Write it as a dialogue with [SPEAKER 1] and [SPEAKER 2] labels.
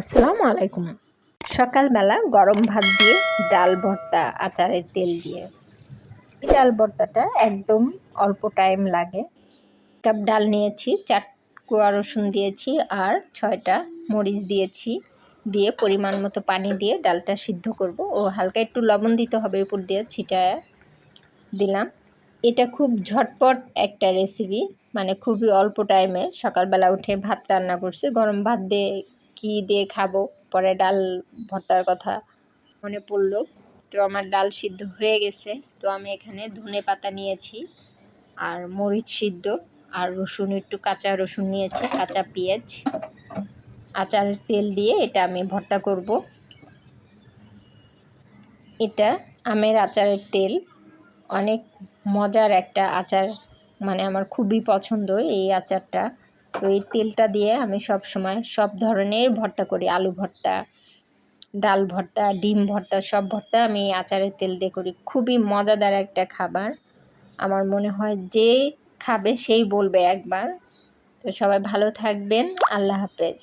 [SPEAKER 1] আসসালামু আলাইকুম। সকালবেলা গরম ভাত দিয়ে ডাল ভর্তা, আচারের তেল দিয়ে। এই ডাল ভর্তাটা একদম অল্প টাইম লাগে। কাপ ডাল নিয়েছি, চার কুয়া রসুন দিয়েছি আর ছয়টা মরিচ দিয়েছি। দিয়ে পরিমাণ মতো পানি দিয়ে ডালটা সিদ্ধ করব। ও হালকা একটু লবণ দিতে হবে উপর দিয়ে ছিটায় দিলাম। এটা খুব ঝটপট একটা রেসিপি মানে খুবই অল্প টাইমে সকালবেলা উঠে ভাত রান্না করছি। গরম ভাত দিয়ে কী দিয়ে খাব? পরে ডাল ভর্তার কথা মনে পড়ল। তো আমার ডাল সিদ্ধ হয়ে গেছে। তো আমি এখানে ধনে পাতা নিয়েছি আর মরিচ সিদ্ধ আর রসুন, একটু কাঁচা রসুন নিয়েছি, কাঁচা পেঁয়াজ। আচারের তেল দিয়ে এটা আমি ভর্তা করব। এটা আমের আচারের তেল। অনেক মজার একটা আচার। মানে আমার খুবই পছন্দ এই আচারটা। তো এই তেলটা দিয়ে আমি সব সময় সব ধরনের ভর্তা করি, আলু ভর্তা, ডাল ভর্তা, ডিম ভর্তা, সব ভর্তা আমি আচারের তেল দিয়ে করি। খুবই মজাদার একটা খাবার। আমার মনে হয় যে খাবে সেই বলবে একবার। তো সবাই ভালো থাকবেন। আল্লাহ হাফেজ।